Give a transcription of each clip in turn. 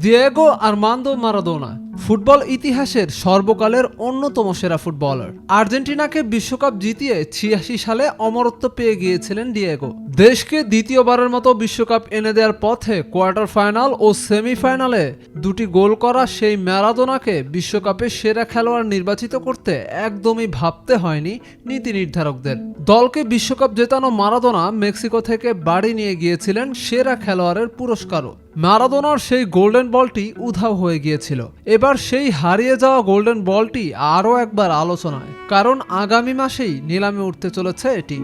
Diego Armando Maradona football ইতিহাসের সর্বকালের অন্যতম সেরা ফুটবলার। আর্জেন্টিনাকে বিশ্বকাপ জিতিয়ে ছিয়াশি সালে অমরত্ব পেয়ে গিয়েছিলেন ডিয়েগো। দেশকে দ্বিতীয়বারের মতো বিশ্বকাপ এনে দেওয়ার পথে কোয়ার্টার ফাইনাল ও সেমিফাইনালে দুটি গোল করা সেই ম্যারাদোনাকে বিশ্বকাপে সেরা খেলোয়াড় নির্বাচিত করতে একদমই ভাবতে হয়নি নীতি নির্ধারকদের। দলকে বিশ্বকাপ জেতানো মারাদোনা মেক্সিকো থেকে বাড়ি নিয়ে গিয়েছিলেন সেরা খেলোয়াড়ের পুরস্কারও। ম্যারাদোনার সেই গোল্ডেন বলটি উধাও হয়ে গিয়েছিল। এবার সেই হারিয়ে যাওয়া গোল্ডেন বলটি আরও একবার আলোচনায়, কারণ আগামী মাসেই নিলামে উঠতে চলেছে এটি।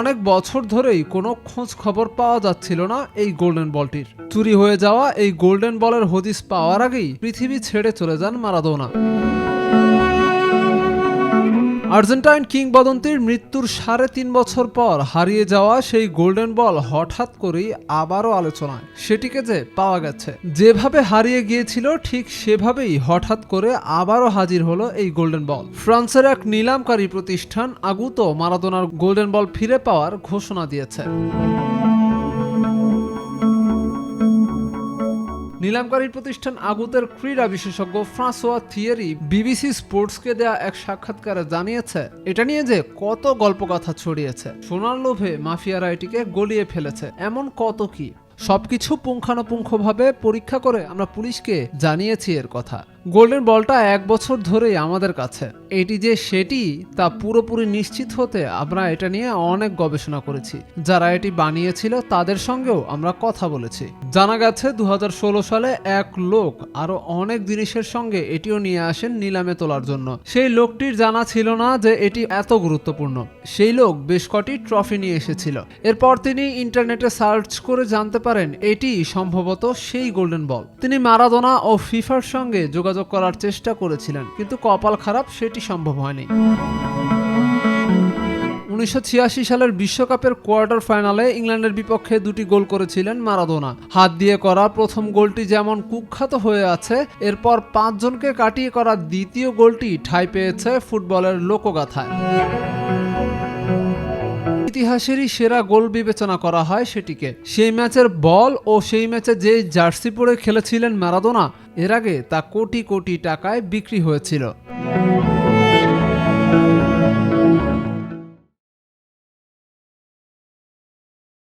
অনেক বছর ধরেই কোনো খোঁজ খবর পাওয়া যাচ্ছিল না এই গোল্ডেন বলটির। চুরি হয়ে যাওয়া এই গোল্ডেন বলের হদিস পাওয়ার আগেই পৃথিবী ছেড়ে চলে যান মারাদোনা। আর্জেন্টাইন কিংবদন্তির মৃত্যুর সাড়ে তিন বছর পর হারিয়ে যাওয়া সেই গোল্ডেন বল হঠাৎ করেই আবারও আলোচনায়। সেটিকে যে পাওয়া গেছে। যেভাবে হারিয়ে গিয়েছিল, ঠিক সেভাবেই হঠাৎ করে আবারও হাজির হলো এই গোল্ডেন বল। ফ্রান্সের এক নিলামকারী প্রতিষ্ঠান আগুত মারাদোনার গোল্ডেন বল ফিরে পাওয়ার ঘোষণা দিয়েছে। নিলামকারী প্রতিষ্ঠান আগুতের ক্রীড়া বিশেষজ্ঞ ফ্রাঁসোয়া থিয়েরি বিবিসি স্পোর্টসকে দেয়া এক সাক্ষাৎকারে জানিয়েছে, এটা নিয়ে যে কত গল্পকথা ছড়িয়েছে। সোনার লোভে মাফিয়ারা এটিকে গলিয়ে ফেলেছে, এমন কত কি? সবকিছু পুঙ্খানুপুঙ্খভাবে পরীক্ষা করে আমরা পুলিশকে জানিয়েছি এর কথা। গোল্ডেন বলটা এক বছর ধরেই আমাদের কাছে। এটি যে সেটি, তা পুরোপুরি নিশ্চিত হতে আমরা এটা নিয়ে অনেক গবেষণা করেছি। যারা এটি বানিয়েছিল, তাদের সঙ্গেও আমরা কথা বলেছি। জানা গেছে, দুহাজার ষোলো সালে এক লোক আরও অনেক জিনিসের সঙ্গে এটিও নিয়ে আসেন নিলামে তোলার জন্য। সেই লোকটির জানা ছিল না যে এটি এত গুরুত্বপূর্ণ। সেই লোক বেশ কটি ট্রফি নিয়ে এসেছিল। এরপর তিনি ইন্টারনেটে সার্চ করে জানতে পারেন, এটি সম্ভবত সেই গোল্ডেন বল। তিনি মারাদোনা ও ফিফার সঙ্গে যোগাযোগ করার চেষ্টা করেছিলেন, কিন্তু কপাল খারাপ সেটি সম্ভব হয়নি। উনিশশো ছিয়াশি সালের বিশ্বকাপের কোয়ার্টার ফাইনালে ইংল্যান্ডের বিপক্ষে দুটি গোল করেছিলেন মারাদোনা। হাত দিয়ে করা প্রথম গোলটি যেমন কুখ্যাত হয়ে আছে, এরপর পাঁচজনকে কাটিয়ে করা দ্বিতীয় গোলটি ঠাই পেয়েছে ফুটবলের লোকগাথায়। ইতিহাসেরই সেরা গোল বিবেচনা করা হয় সেটিকে। সেই ম্যাচের বল ও সেই ম্যাচে যে জার্সি পরে খেলেছিলেন ম্যারাদোনা, এর আগে তা কোটি কোটি টাকায় বিক্রি হয়েছিল।